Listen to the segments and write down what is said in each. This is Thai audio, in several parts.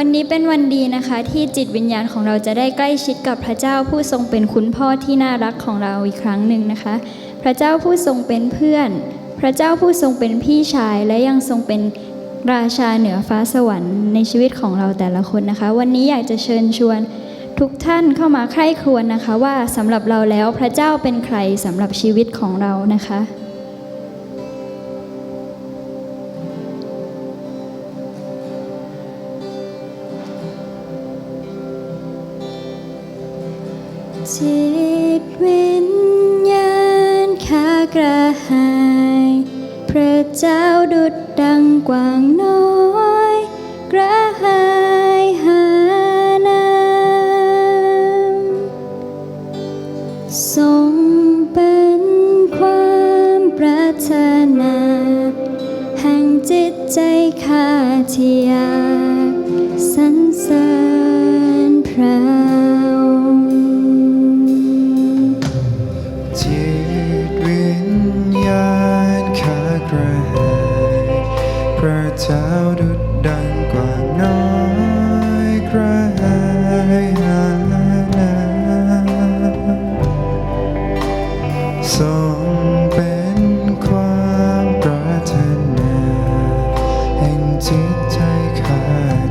วันนี้เป็นวันดีนะคะที่จิตวิญญาณของเราจะได้ใกล้ชิดกับพระเจ้าผู้ทรงเป็นคุณพ่อที่น่ารักของเราอีกครั้งหนึ่งนะคะ พระเจ้าผู้ทรงเป็นเพื่อน พระเจ้าผู้ทรงเป็นพี่ชายและยังทรงเป็นราชาเหนือฟ้าสวรรค์ในชีวิตของเราแต่ละคนนะคะ วันนี้อยากจะเชิญชวนทุกท่านเข้ามาใคร่ครวญนะคะว่าสำหรับเราแล้วพระเจ้าเป็นใครสำหรับชีวิตของเรานะคะ จิตวิญญาณข้ากระหาย พระเจ้าดุดดังกวางน้อย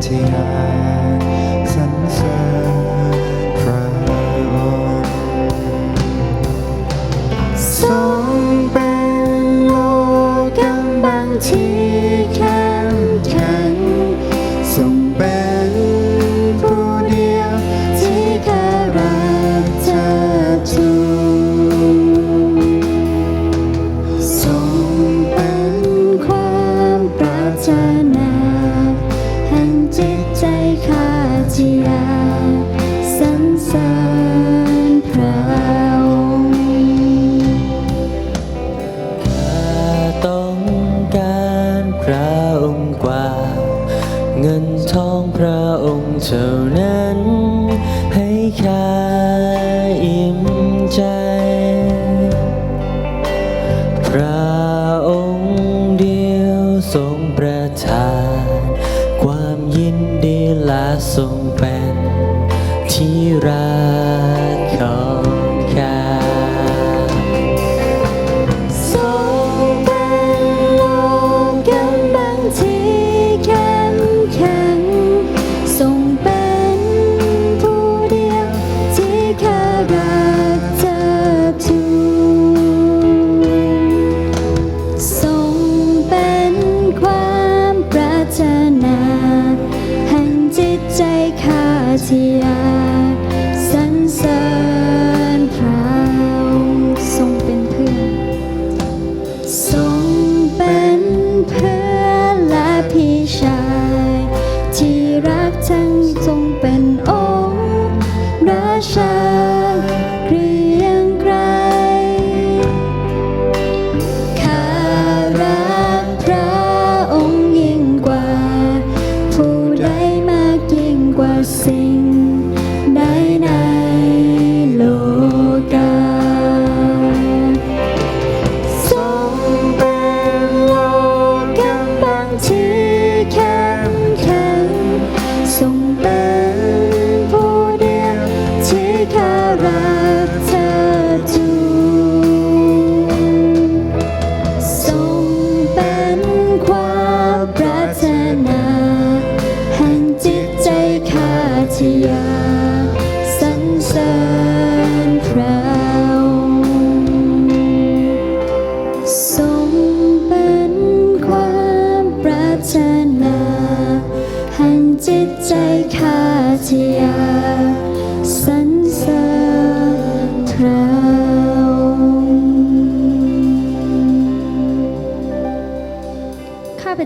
ที่อยา ระองค์เท่านั้น ให้ข้าอิ่มใจ ข้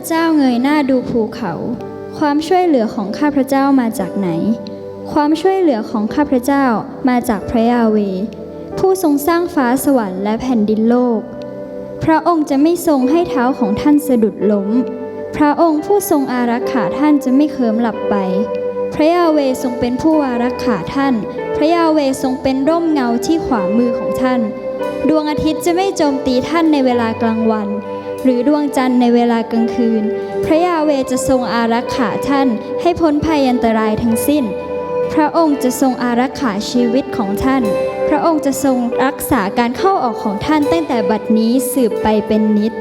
เจ้าเงยหน้าดูภูเขา ความช่วยเหลือของข้าพเจ้ามาจากไหน ความช่วยเหลือของข้าพเจ้ามาจากพระยาเว ผู้ทรงสร้างฟ้าสวรรค์และแผ่นดินโลก พระองค์จะไม่ทรงให้เท้าของท่านสะดุดล้ม พระองค์ผู้ทรงอารักขาท่านจะไม่เคลิมหลับไป พระยาเวทรงเป็นผู้อารักขาท่าน พระยาเวทรงเป็นร่มเงาที่ขวามือของท่าน ดวงอาทิตย์จะไม่โจมตีท่านในเวลากลางวัน หรือดวงจันทร์ในเวลากลางคืน พระยาเวจะทรงอารักขาท่านให้พ้นภัยอันตรายทั้งสิ้น พระองค์จะทรงอารักขาชีวิตของท่าน พระองค์จะทรงรักษาการเข้าออกของท่านตั้งแต่บัดนี้สืบไปเป็นนิจ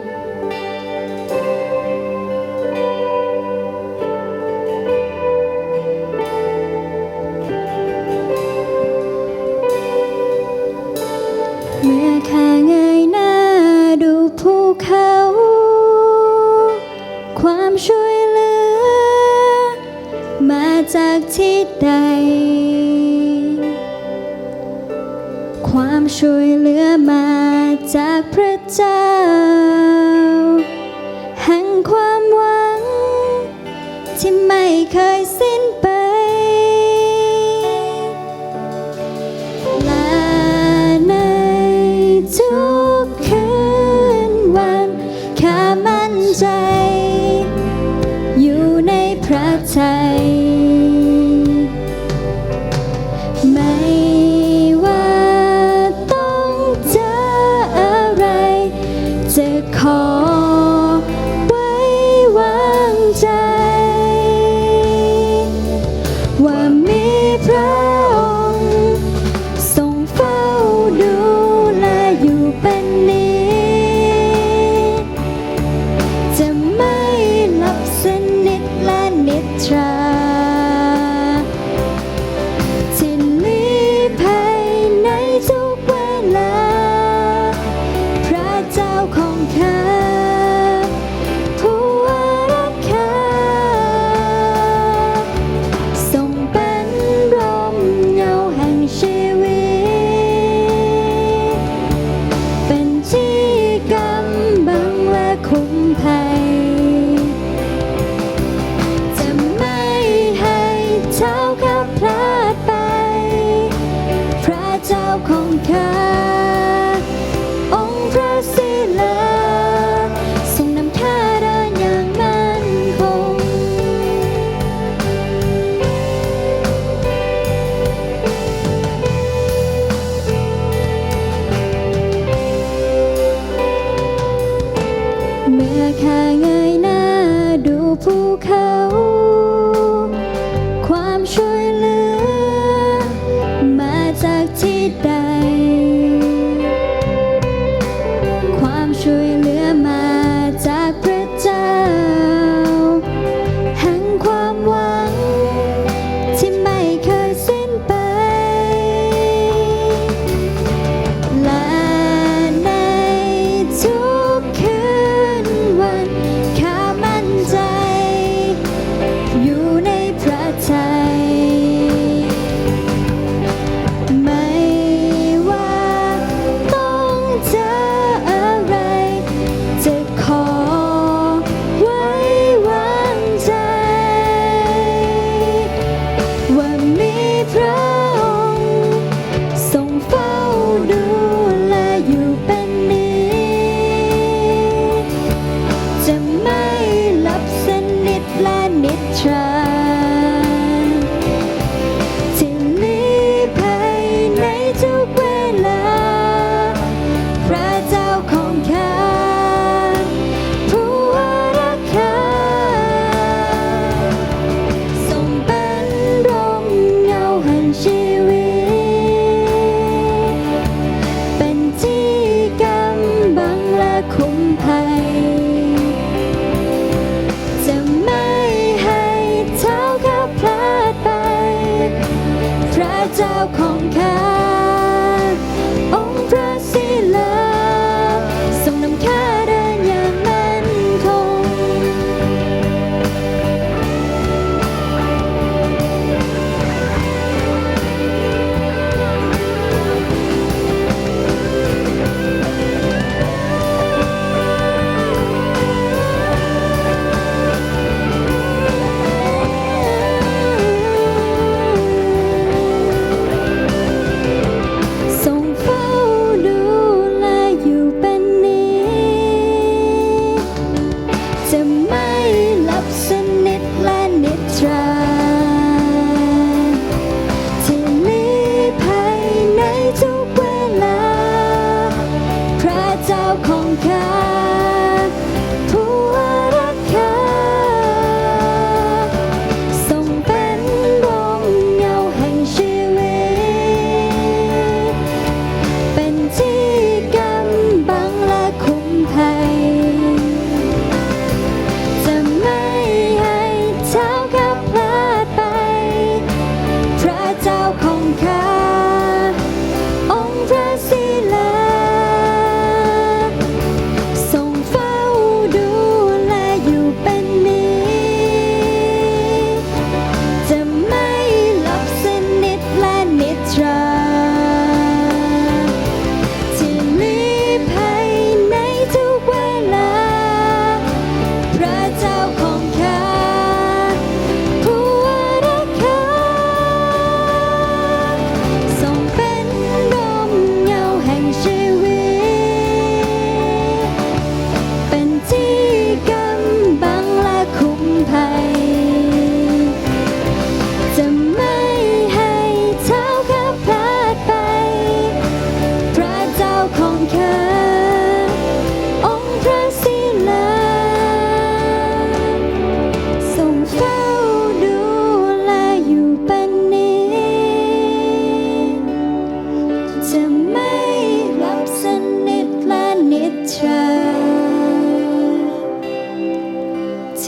เมื่อข้าเง ช่วยเหลือ มาจากที่ใด ความช่วยเหลือมาจากพระเจ้า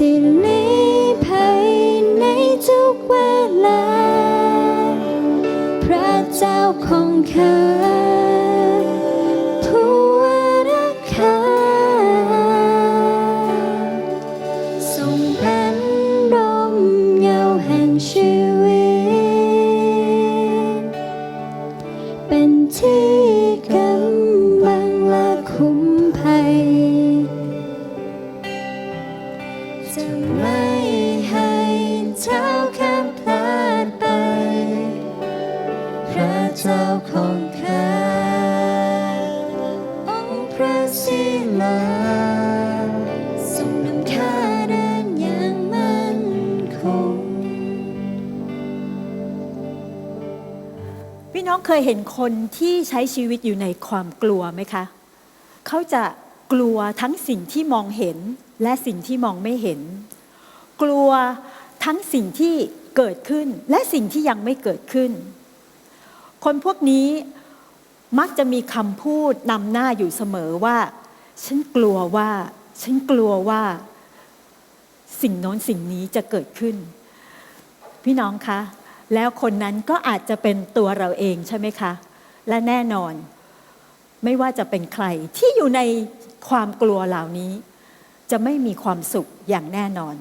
หนีภัยในทุกเวลา พระเจ้าของข้า น้องเคยเห็นคนที่ใช้ชีวิตอยู่ในความกลัวไหมคะ เขาจะกลัวทั้งสิ่งที่มองเห็นและสิ่งที่มองไม่เห็น กลัวทั้งสิ่งที่เกิดขึ้นและสิ่งที่ยังไม่เกิดขึ้น คนพวกนี้มักจะมีคำพูดนำหน้าอยู่เสมอว่า ฉันกลัวว่า ฉันกลัวว่า สิ่งโน้นสิ่งนี้จะเกิดขึ้น พี่น้องคะ แล้วคนนั้นก็อาจจะเป็นตัวเราเองใช่ไหมคะ และแน่นอน ไม่ว่าจะเป็นใครที่อยู่ในความกลัวเหล่านี้ จะไม่มีความสุขอย่างแน่นอน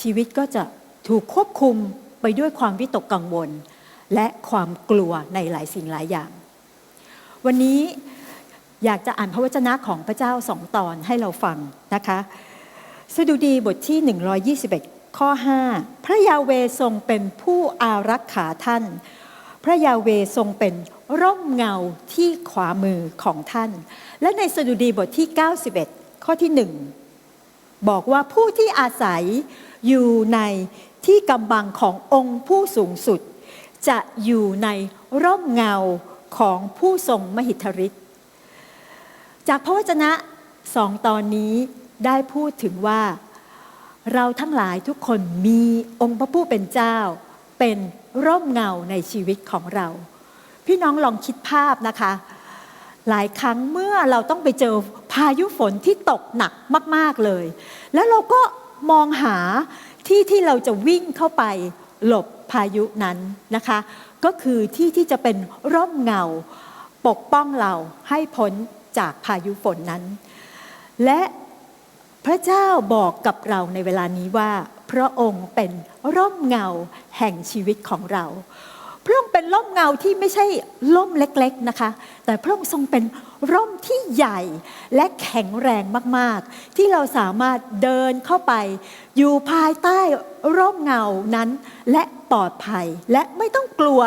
ชีวิตก็จะถูกควบคุมไปด้วยความวิตกกังวล และความกลัวในหลายสิ่งหลายอย่าง วันนี้อยากจะอ่านพระวจนะของพระเจ้าสองตอนให้เราฟังนะคะ สดุดีบทที่ 121 ข้อ 5 พระยาเวทรงเป็นผู้อารักขาท่าน พระยาเวทรงเป็นร่มเงาที่ขวามือของท่าน และในสดุดีบทที่ 91 ข้อที่ 1 บอกว่าผู้ที่อาศัยอยู่ในที่กำบังขององค์ผู้สูงสุด จะอยู่ในร่มเงาของผู้ทรงมหิทธิฤทธิ์จากพระวจนะสองตอนนี้ได้พูดถึงว่า เราทั้งหลายทุกคนมีองค์พระผู้เป็นเจ้า เป็นร่มเงาในชีวิตของเรา พี่น้องลองคิดภาพนะคะ หลายครั้งเมื่อเราต้องไปเจอพายุฝนที่ตกหนักมาก ๆเลย แล้วเราก็มองหาที่ที่เราจะวิ่งเข้าไปหลบพายุนั้นนะคะ ก็คือที่ที่จะเป็นร่มเงา ปกป้องเราให้พ้นจากพายุฝนนั้น และ พระเจ้าบอกกับเราในเวลานี้ว่า พระองค์เป็นร่มเงาแห่งชีวิตของเรา พระองค์เป็นร่มเงาที่ไม่ใช่ร่มเล็กๆนะคะ แต่พระองค์ทรงเป็นร่มที่ใหญ่และแข็งแรงมากๆ ที่เราสามารถเดินเข้าไป อยู่ภายใต้ร่มเงานั้น และปลอดภัยและไม่ต้องกลัว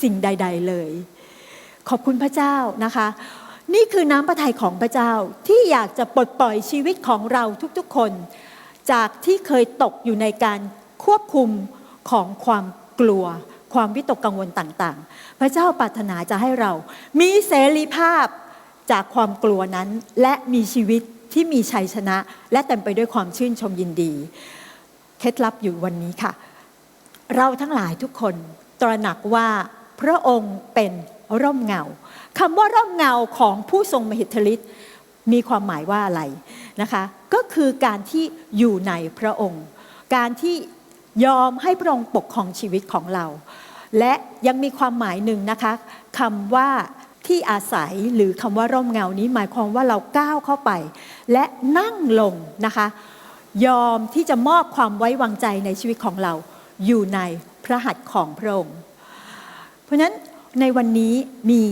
สิ่งใด ๆ เลย ขอบคุณพระเจ้านะคะ นี่คือน้ำพระทัยของพระเจ้าที่อยากจะปลดปล่อยชีวิตของเราทุกๆคน จากที่เคยตกอยู่ในการควบคุมของความกลัว ความวิตกกังวลต่างๆ พระเจ้าปรารถนาจะให้เรา มีเสรีภาพจากความกลัวนั้น และมีชีวิตที่มีชัยชนะ และเต็มไปด้วยความชื่นชมยินดี เคล็ดลับอยู่วันนี้ค่ะ เราทั้งหลายทุกคนตระหนักว่าพระองค์เป็นร่มเงา คำว่าร่มเงาของผู้ทรงมหิทธิฤทธิ์มีความหมายว่าอะไรนะคะ ก็คือการที่อยู่ในพระองค์ การที่ยอมให้พระองค์ปกครองชีวิตของเรา และยังมีความหมายหนึ่งนะคะคำว่าที่อาศัยหรือคำว่าร่มเงานี้หมายความว่าเราก้าวเข้าไป และนั่งลงนะคะ ยอมที่จะมอบความไว้วางใจในชีวิตของเรา อยู่ในพระหัตถ์ของพระองค์ เพราะฉะนั้นในวันนี้มี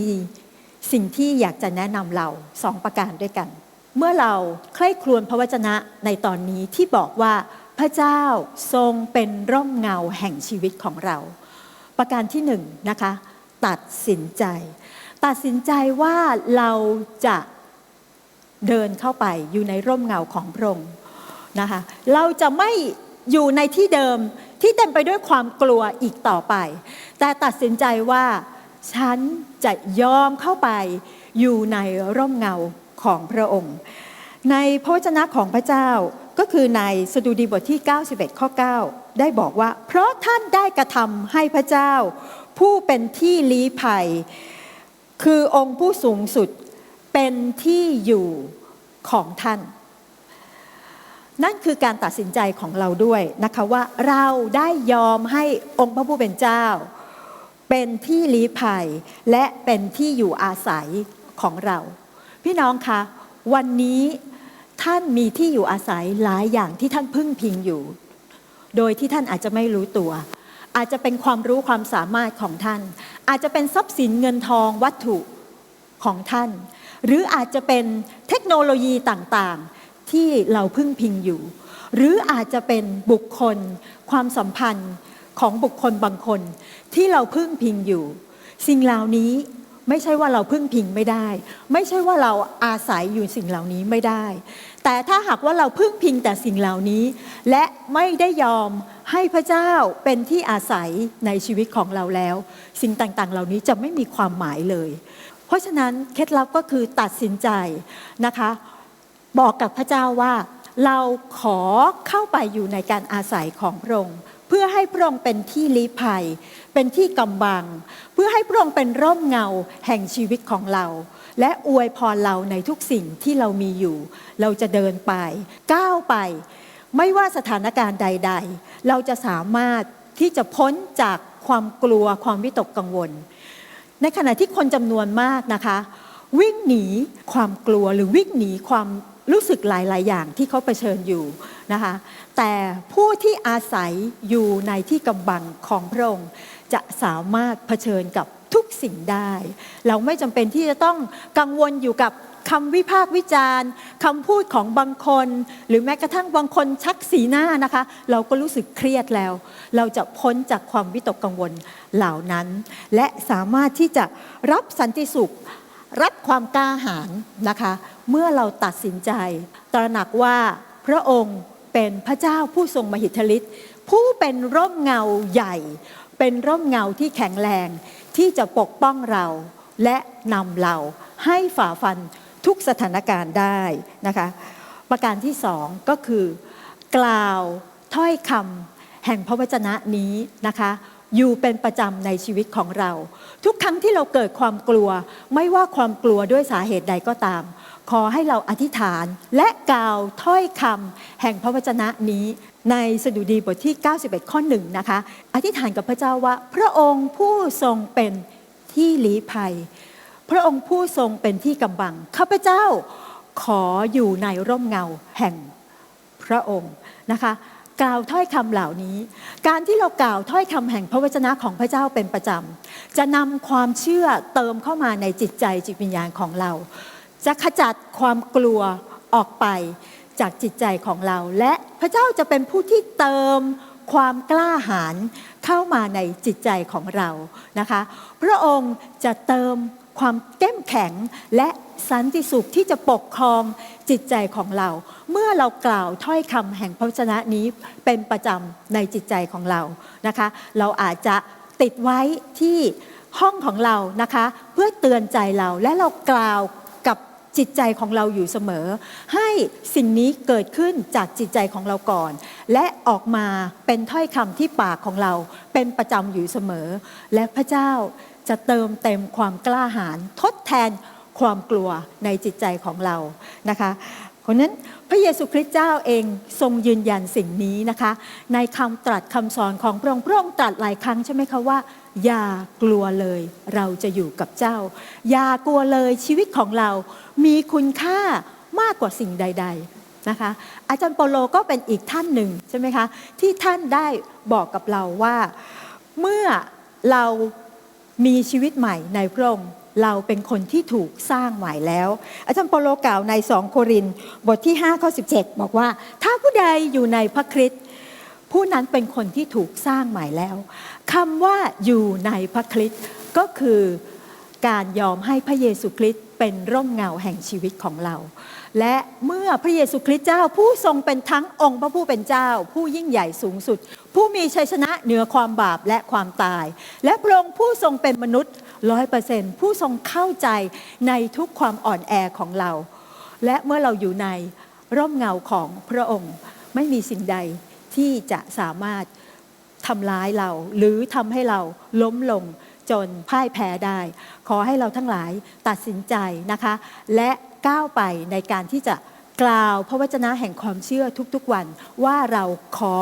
สิ่งที่อยากจะแนะนำเราสองประการด้วยกัน เมื่อเราใคร่ครวญพระวจนะในตอนนี้ที่บอกว่าพระเจ้าทรงเป็นร่มเงาแห่งชีวิตของเรา ประการที่หนึ่งนะคะ ตัดสินใจ ตัดสินใจว่าเราจะเดินเข้าไปอยู่ในร่มเงาของพระองค์นะคะเราจะไม่อยู่ในที่เดิมที่เต็มไปด้วยความกลัวอีกต่อไป แต่ตัดสินใจว่า ฉันจะยอมเข้าไปอยู่ในร่มเงาของพระองค์ ในพระวจนะของพระเจ้าก็คือในสดุดีบทที่ 91 ข้อ 9 ได้บอกว่า เพราะท่านได้กระทำให้พระเจ้า ผู้เป็นที่ลี้ภัย คือองค์ผู้สูงสุดเป็นที่อยู่ของท่าน นั่นคือการตัดสินใจของเราด้วยนะคะว่าเราได้ยอมให้องค์พระผู้เป็นเจ้า เป็นที่ลี้ภัย และเป็นที่อยู่อาศัยของเรา พี่น้องคะวันนี้ท่านมีที่อยู่อาศัยหลายอย่างที่ท่านพึ่งพิงอยู่ โดยที่ท่านอาจจะไม่รู้ตัว อาจจะเป็นความรู้ความสามารถของท่าน อาจจะเป็นทรัพย์สินเงินทองวัตถุของท่าน หรืออาจจะเป็นเทคโนโลยีต่างๆที่เราพึ่งพิงอยู่ หรืออาจจะเป็นบุคคล ความสัมพันธ์ ของบุคคลบางคน ที่เราพึ่งพิงอยู่ สิ่งเหล่านี้ไม่ใช่ว่าเราพึ่งพิงไม่ได้ ไม่ใช่ว่าเราอาศัยอยู่สิ่งเหล่านี้ไม่ได้ แต่ถ้าหากว่าเราพึ่งพิงแต่สิ่งเหล่านี้ และไม่ได้ยอมให้พระเจ้าเป็นที่อาศัยในชีวิตของเราแล้ว สิ่งต่างๆ เหล่านี้จะไม่มีความหมายเลย เพราะฉะนั้นเคล็ดลับก็คือตัดสินใจนะคะ บอกกับพระเจ้าว่าเราขอเข้าไปอยู่ในการอาศัยของพระองค์ เพื่อให้พระองค์เป็นที่ลี้ภัย เป็นที่กำบัง เพื่อให้พระองค์เป็นร่มเงาแห่งชีวิตของเรา และอวยพรเราในทุกสิ่งที่เรามีอยู่ เราจะเดินไป ก้าวไป ไม่ว่าสถานการณ์ใด ๆ เราจะสามารถที่จะพ้นจากความกลัวความวิตกกังวล ในขณะที่คนจำนวนมากนะคะ วิ่งหนีความกลัวหรือวิ่งหนีความรู้สึกหลาย ๆ อย่างที่เขาเผชิญอยู่นะคะ แต่ผู้ที่อาศัยอยู่ในที่กำบังของพระองค์จะสามารถเผชิญกับทุกสิ่งได้ เราไม่จำเป็นที่จะต้องกังวลอยู่กับคำวิพากษ์วิจารณ์คำพูดของบางคน หรือแม้กระทั่งบางคนชักสีหน้านะคะ เราก็รู้สึกเครียดแล้ว เราจะพ้นจากความวิตกกังวลเหล่านั้น และสามารถที่จะรับสันติสุข รับความกล้าหาญนะคะ เมื่อเราตัดสินใจ ตระหนักว่าพระองค์ เป็นพระเจ้าผู้ทรงมหิทธิฤทธิ์ผู้เป็นร่มเงาใหญ่ เป็นร่มเงาที่แข็งแรงที่จะปกป้องเราและนำเราให้ฝ่าฟันทุกสถานการณ์ได้นะคะ ประการที่สองก็คือ กล่าวถ้อยคำแห่งพระวจนะนี้นะคะ อยู่เป็นประจำในชีวิตของเรา ทุกครั้งที่เราเกิดความกลัว ไม่ว่าความกลัวด้วยสาเหตุใดก็ตาม ขอให้เราอธิษฐานและกล่าวถ้อยคำแห่งพระวจนะนี้ในสดุดีบทที่ 91 ข้อหนึ่งนะคะ อธิษฐานกับพระเจ้าว่า พระองค์ผู้ทรงเป็นที่ลี้ภัย พระองค์ผู้ทรงเป็นที่กำบังข้าพเจ้าขออยู่ในร่มเงาแห่งพระองค์นะคะ กล่าวถ้อยคำเหล่านี้ การที่เรากล่าวถ้อยคำแห่งพระวจนะของพระเจ้าเป็นประจำ จะนำความเชื่อเติมเข้ามาในจิตใจจิตวิญญาณของเรา จะขจัดความกลัวออกไปจากจิตใจของเรา และพระเจ้าจะเป็นผู้ที่เติมความกล้าหาญเข้ามาในจิตใจของเรานะคะ พระองค์จะเติมความเข้มแข็งและ สันติสุขที่จะปกครองจิตใจของเรา เมื่อเรากล่าวถ้อยคำแห่งพระวจนะนี้เป็นประจำในจิตใจของเรานะคะ เราอาจจะติดไว้ที่ห้องของเรานะคะ เพื่อเตือนใจเราและเรากล่าวกับจิตใจของเราอยู่เสมอ ให้สิ่งนี้เกิดขึ้นจากจิตใจของเราก่อน และออกมาเป็นถ้อยคำที่ปากของเราเป็นประจำอยู่เสมอ และพระเจ้าจะเติมเต็มความกล้าหาญทดแทน ความกลัวในจิตใจของเรานะคะเพราะนั้นพระเยซูคริสต์เจ้าเองทรงยืนยันสิ่งนี้นะคะ ในคำตรัสคำสอนของพระองค์พระองค์ตรัสหลายครั้งใช่ไหมคะว่า อย่ากลัวเลยเราจะอยู่กับเจ้า อย่ากลัวเลยชีวิตของเรา มีคุณค่ามากกว่าสิ่งใด ๆนะคะ อาจารย์โปโลก็เป็นอีกท่านหนึ่งใช่ไหมคะที่ท่านได้บอกกับเราว่า เมื่อเรามีชีวิตใหม่ในพระองค์ เราเป็นคนที่ถูกสร้างใหม่แล้ว อาจารย์เปโลกล่าวในสองโครินบทที่5ข้อ17 บอกว่า ถ้าผู้ใดอยู่ในพระคริสต์ผู้นั้นเป็นคนที่ถูกสร้างใหม่แล้วคำว่าอยู่ในพระคริสต์ก็คือการยอมให้พระเยซูคริสต์เป็นร่มเงาแห่งชีวิตของเรา และเมื่อพระเยซูคริสต์เจ้าผู้ทรงเป็นทั้งองค์พระผู้เป็นเจ้า ผู้ยิ่งใหญ่สูงสุด ผู้มีชัยชนะเหนือความบาปและความตาย และพระองค์ผู้ทรงเป็นมนุษย์ร้อยเปอร์เซนผู้ทรงเข้าใจในทุกความอ่อนแอของเรา และเมื่อเราอยู่ในร่มเงาของพระองค์ไม่มีสิ่งใดที่จะสามารถทำร้ายเรา หรือทำให้เราล้มลงจนพ่ายแพ้ได้ ขอให้เราทั้งหลายตัดสินใจนะคะ และ ก้าวไปในการที่จะกล่าวพระวจนะแห่งความเชื่อทุกๆวัน ว่าเราขอ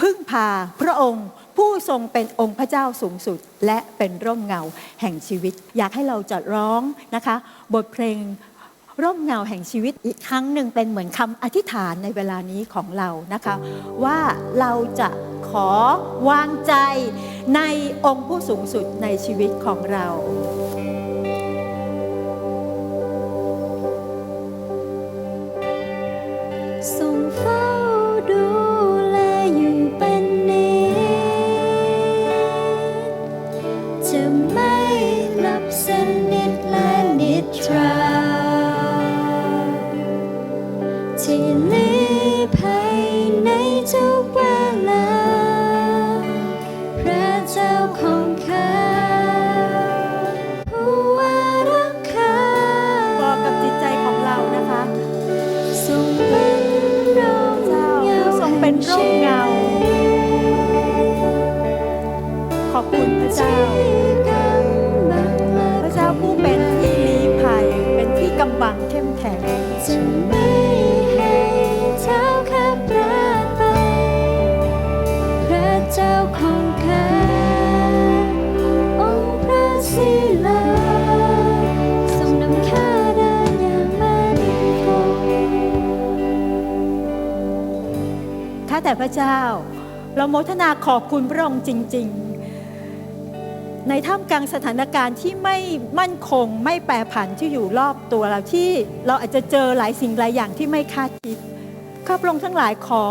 พึ่งพาพระองค์ผู้ทรงเป็นองค์พระเจ้าสูงสุด และเป็นร่มเงาแห่งชีวิต อยากให้เราจะร้องนะคะ บทเพลงร่มเงาแห่งชีวิตอีกครั้งหนึ่งเป็นเหมือนคำอธิษฐานในเวลานี้ของเรานะคะ ว่าเราจะขอวางใจในองค์ผู้สูงสุดในชีวิตของเรา ที่ลี้ ข้าแต่พระเจ้า เราโมทนาขอบคุณพระองค์จริง ๆ ในท่ามกลางสถานการณ์ที่ไม่มั่นคงไม่แปรผันที่อยู่รอบตัวเราที่เราอาจจะเจอหลายสิ่งหลายอย่างที่ไม่คาดคิดข้าพระองค์ทั้งหลายขอ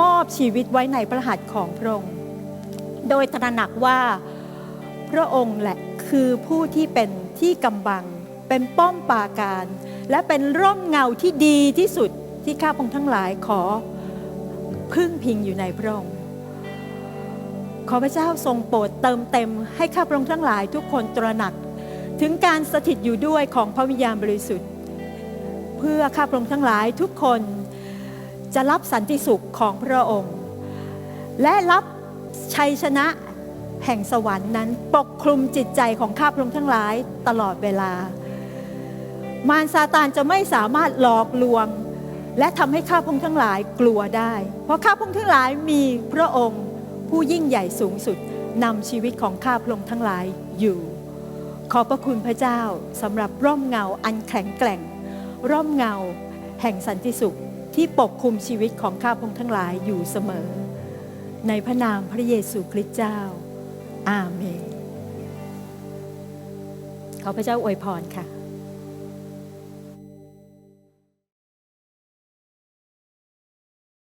มอบชีวิตไว้ในพระหัตถ์ของพระองค์ โดยตระหนักว่าพระองค์แหละคือผู้ที่เป็นที่กำบัง เป็นป้อมปราการ และเป็นร่มเงาที่ดีที่สุดที่ข้าพระองค์ทั้งหลายขอ พึ่งพิงอยู่ในพระองค์ ขอพระเจ้าทรงโปรดเติมเต็มให้ข้าพระองค์ทั้งหลายทุกคนตระหนัก ถึงการสถิตอยู่ด้วยของพระวิญญาณบริสุทธิ์ เพื่อข้าพระองค์ทั้งหลายทุกคนจะรับสันติสุขของพระองค์ และรับชัยชนะแห่งสวรรค์นั้นปกคลุมจิตใจของข้าพระองค์ทั้งหลายตลอดเวลา มารซาตานจะไม่สามารถหลอกลวง และทำให้ข้าพงทั้งหลายกลัวได้ เพราะข้าพงทั้งหลายมีพระองค์ผู้ยิ่งใหญ่สูงสุดนำชีวิตของข้าพงค์ทั้งหลายอยู่ ขอพระคุณพระเจ้าสำหรับร่มเงาอันแข็งแกร่ง ร่มเงาแห่งสันติสุขที่ปกคลุมชีวิตของข้าพงทั้งหลายอยู่เสมอ ในพระนามพระเยซูคริสต์เจ้า อาเมน ขอพระเจ้าอวยพรค่ะ